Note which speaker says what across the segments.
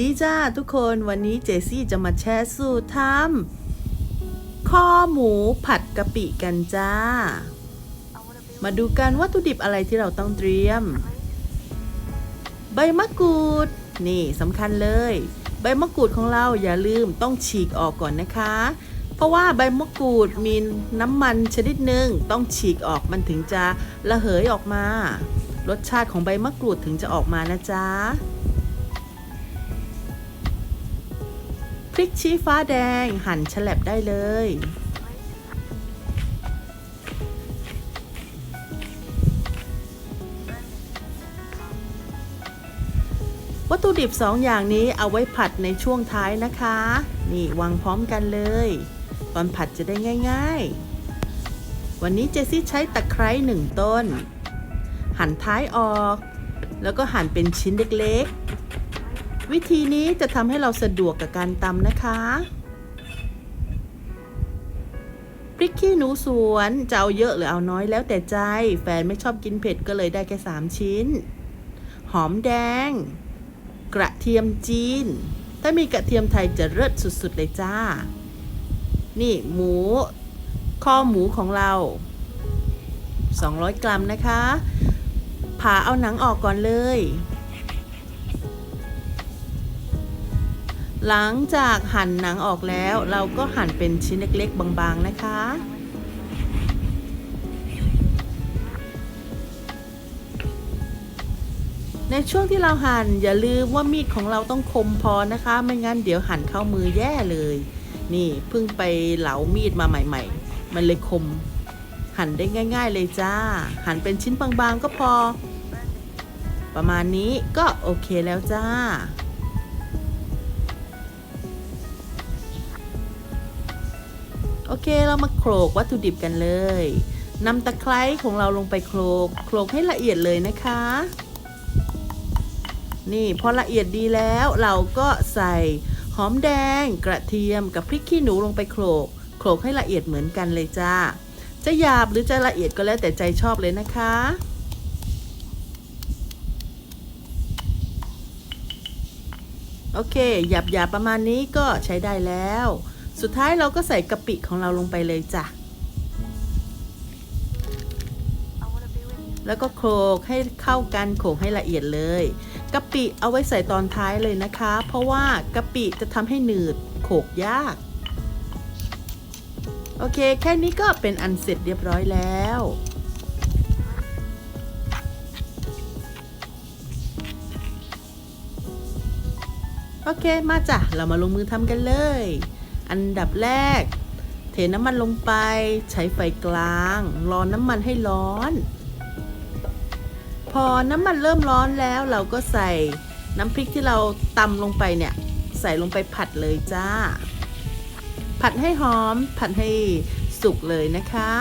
Speaker 1: ดีจ้าทุกคนวันนี้เจซี่จะมาแชร์สูตรทำข้อหมูผัดกะปิกันจ้า มาดูกันวัตถุดิบอะไรที่เราต้องเตรียม ใบมะกรูด นี่สำคัญเลย ใบมะกรูดของเราอย่าลืมต้องฉีกออกก่อนนะคะ เพราะว่าใบมะกรูดมีน้ำมันชนิดหนึ่งต้องฉีกออกมันถึงจะระเหยออกมา รสชาติของใบมะกรูดถึงจะออกมานะจ๊ะ ริกชี้ฟ้าแดง หั่นฉลับได้เลย วัตถุดิบสองอย่างนี้เอาไว้ผัดในช่วงท้ายนะคะ นี่วางพร้อมกันเลย ตอนผัดจะได้ง่าย ๆ วันนี้เจซี่ใช้ตะไคร้หนึ่งต้น หั่นท้ายออก แล้วก็หั่นเป็นชิ้นเล็กๆ วิธีนี้จะทำให้เราสะดวกกับการตำนะคะพริกขี้หนูสวนจะเอาเยอะหรือเอาน้อยแล้วแต่ใจ แฟนไม่ชอบกินเผ็ดก็เลยได้แค่ 3 ชิ้น หอมแดง กระเทียมจีน ถ้ามีกระเทียมไทยจะเลิศสุดๆเลยจ้า นี่หมู ข้อหมูของเรา 200 กรัมนะคะผ่าเอาหนังออกก่อนเลย หลังจากหั่นหนังออกแล้วเราก็หั่นเป็นชิ้นเล็กๆ บางๆนะคะ ในช่วงที่เราหั่นอย่าลืมว่ามีดของเราต้องคมพอนะคะ ไม่งั้นเดี๋ยวหั่นเข้ามือแย่เลย นี่เพิ่งไปเหลามีดมาใหม่ ๆ มันเลยคม หั่นได้ง่าย ๆ เลยจ้า หั่นเป็นชิ้นบางๆก็พอ ประมาณนี้ก็โอเคแล้วจ้า โอเคเรามาโขลกวัตถุดิบกันเลยนำตะไคร้ของเราลงไปโขลกโขลกให้ละเอียดเลยนะคะ นี่พอละเอียดดีแล้วเราก็ใส่หอมแดง กระเทียมกับพริกขี้หนูลงไปโขลกโขลกให้ละเอียดเหมือนกันเลยจ้า จะหยาบหรือจะละเอียดก็แล้วแต่ใจชอบเลยนะคะ โอเคหยาบหยาบประมาณนี้ก็ใช้ได้แล้ว สุดท้ายเราก็ใส่กะปิของเราลงไปเลยจ้ะ แล้วก็โขลกให้เข้ากันโขลกให้ละเอียดเลยกะปิเอาไว้ใส่ตอนท้ายเลยนะคะ เพราะว่ากะปิจะทำให้หนืดโขกยาก โอเค แค่นี้ก็เป็นอันเสร็จเรียบร้อยแล้ว โอเค มาจ้ะ เรามาลงมือทำกันเลย อันดับแรก เทน้ำมันลงไปใช้ไฟกลางรอน้ำมันให้ร้อน พอน้ำมันเริ่มร้อนแล้วเราก็ใส่น้ำพริกที่เราตำลงไปเนี่ยใส่ลงไปผัดเลยจ้า ผัดให้หอม ผัดให้สุกเลยนะคะ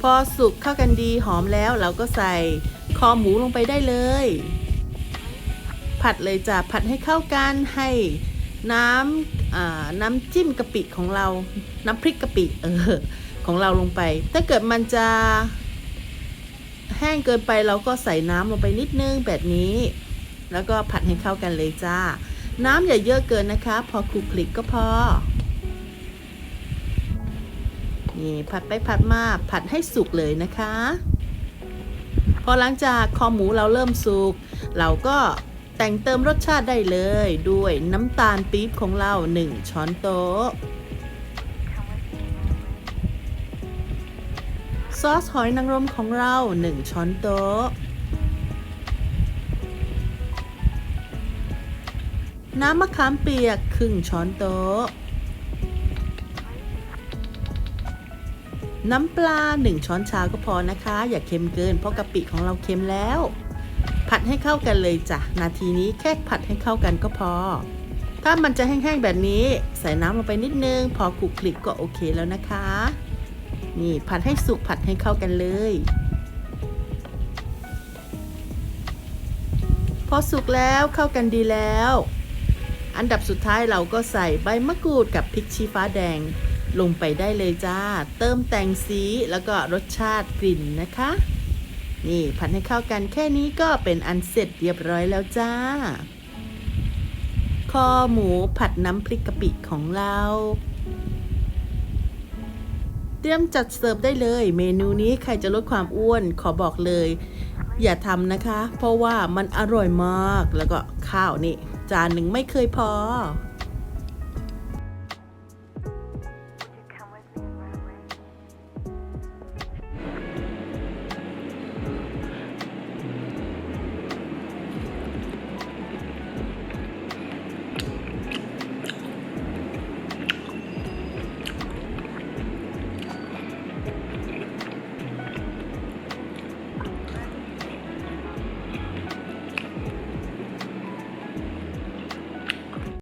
Speaker 1: พอสุกเข้ากันดีหอมแล้วเราก็ใส่คอหมูลงไปได้เลย ผัดเลยจ้ะผัดให้เข้ากันให้ น้ำน้ำจิ้มกะปิของเราน้ำพริกกะปิเออของเราลงไป ถ้าเกิดมันจะแห้งเกินไปเราก็ใส่น้ำลงไปนิดนึงแบบนี้ แล้วก็ผัดให้เข้ากันเลยจ้า น้ำอย่าเยอะเกินนะคะ พอคลุกคลิกก็พอ นี่ผัดไปผัดมาผัดให้สุกเลยนะคะ พอหลังจากคอหมูเราเริ่มสุก เราก็ แต่งเติมรสชาติได้เลยด้วยน้ำตาลปี๊บของเรา 1 ช้อนโต๊ะ ซอสหอยนางรมของเรา 1 ช้อนโต๊ะ น้ำมะขามเปียกครึ่งช้อนโต๊ะ น้ำปลา 1 ช้อนชาก็พอนะคะ อย่าเค็มเกินเพราะกะปิของเราเค็มแล้ว ผัดให้เข้ากันเลยจ้ะ นาทีนี้แค่ผัดให้เข้ากันก็พอ ถ้ามันจะแห้งๆแบบนี้ ใส่น้ำลงไปนิดนึง พอคลุกคลิกก็โอเคแล้วนะคะ นี่ผัดให้สุกผัดให้เข้ากันเลย พอสุกแล้วเข้ากันดีแล้ว อันดับสุดท้ายเราก็ใส่ใบมะกรูดกับพริกชี้ฟ้าแดงลงไปได้เลยจ้า เติมแต่งสีแล้วก็รสชาติกลิ่นนะคะ นี่ผัดให้เข้ากันแค่นี้ก็เป็นอันเสร็จเรียบร้อยแล้วจ้า คอหมูผัดน้ำพริกกะปิของเรา เตรียมจัดเสิร์ฟได้เลย เมนูนี้ใครจะลดความอ้วน ขอบอกเลย อย่าทำนะคะ เพราะว่ามันอร่อยมากแล้วก็ข้าวนี่ จานหนึ่งไม่เคยพอ